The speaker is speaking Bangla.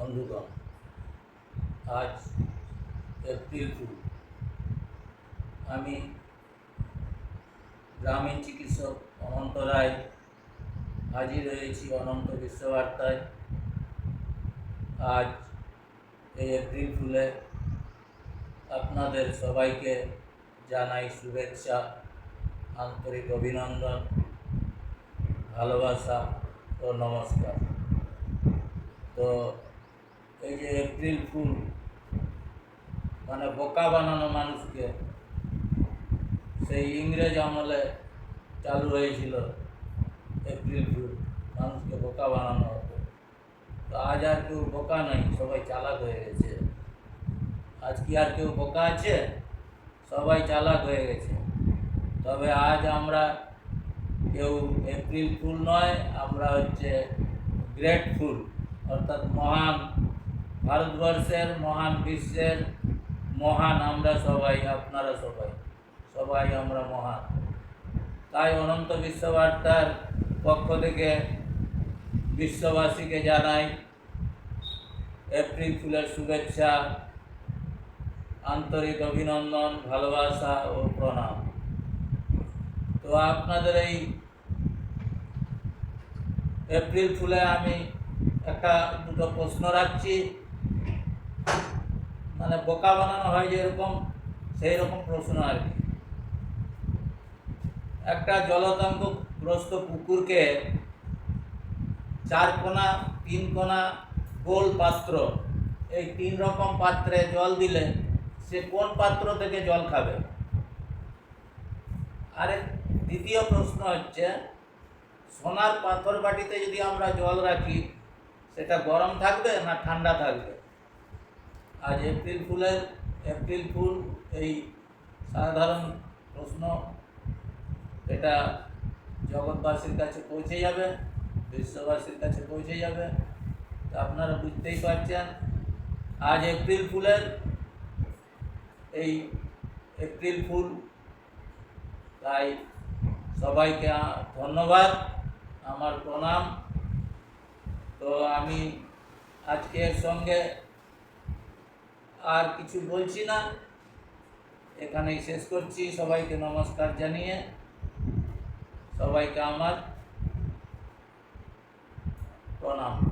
বন্ধুগণ, আজ এপ্রিল ফুল আমি গ্রামীণ চিকিৎসক অনন্ত রায় হাজির হয়েছি অনন্ত বিশ্ববার্তায়। আজ এই এপ্রিল ফুলে আপনাদের সবাইকে জানাই শুভেচ্ছা, আন্তরিক অভিনন্দন, ভালোবাসা ও নমস্কার। তো এই যে এপ্রিল ফুল। মানে বোকা বানানো মানুষকে। সেই ইংরেজ আমলে চালু হয়েছিল এপ্রিল ফুল, মানুষকে বোকা বানানো হতো। তো আজ আর কেউ বোকা নাই, সবাই চালাক হয়ে গেছে। আজ কি আর কেউ বোকা আছে? সবাই চালাক হয়ে গেছে। তবে আজ আমরা কেউ এপ্রিল ফুল নয়, আমরা হচ্ছে গ্রেট ফুল, অর্থাৎ মহান ভারতবর্ষের, মহান বিশ্বের, মহান আমরা সবাই, আপনারা সবাই। সবাই আমরা মহান। তাই অনন্ত বিশ্ববার্তার পক্ষ থেকে বিশ্ববাসীকে জানাই এপ্রিল ফুলের শুভেচ্ছা, আন্তরিক অভিনন্দন, ভালোবাসা ও প্রণাম। তো আপনাদের এই এপ্রিল ফুলে আমি একটা দুটো প্রশ্ন রাখছি। মানে বোকা বানানো হয় যেরকম সেই রকম প্রশ্ন আর কি। একটা জলতঙ্কগ্রস্ত পুকুরকে চার কোনা, তিন কোনা গোল পাত্র, এই তিন রকম পাত্রে জল দিলে সে কোন পাত্র থেকে জল খাবে? আরেক দ্বিতীয় প্রশ্ন হচ্ছে, সোনার পাথর বাটিতে যদি আমরা জল রাখি, সেটা গরম থাকবে না ঠান্ডা থাকবে? আজ এপ্রিল ফুলের, এপ্রিল ফুল এই সাধারণ প্রশ্ন। এটা জগৎবাসীর কাছে পৌঁছে যাবে, বিশ্ববাসীর কাছে পৌঁছে যাবে। তো আপনারা বুঝতেই পারছেন, আজ এপ্রিল ফুলের এই এপ্রিল ফুল। তাই সবাইকে ধন্যবাদ, আমার প্রণাম। তো আমি আজকে সঙ্গে আর কিছু বলছি না। এখানেই শেষ করছি। সবাইকে নমস্কার জানিয়ে। সবাইকে আমার প্রণাম।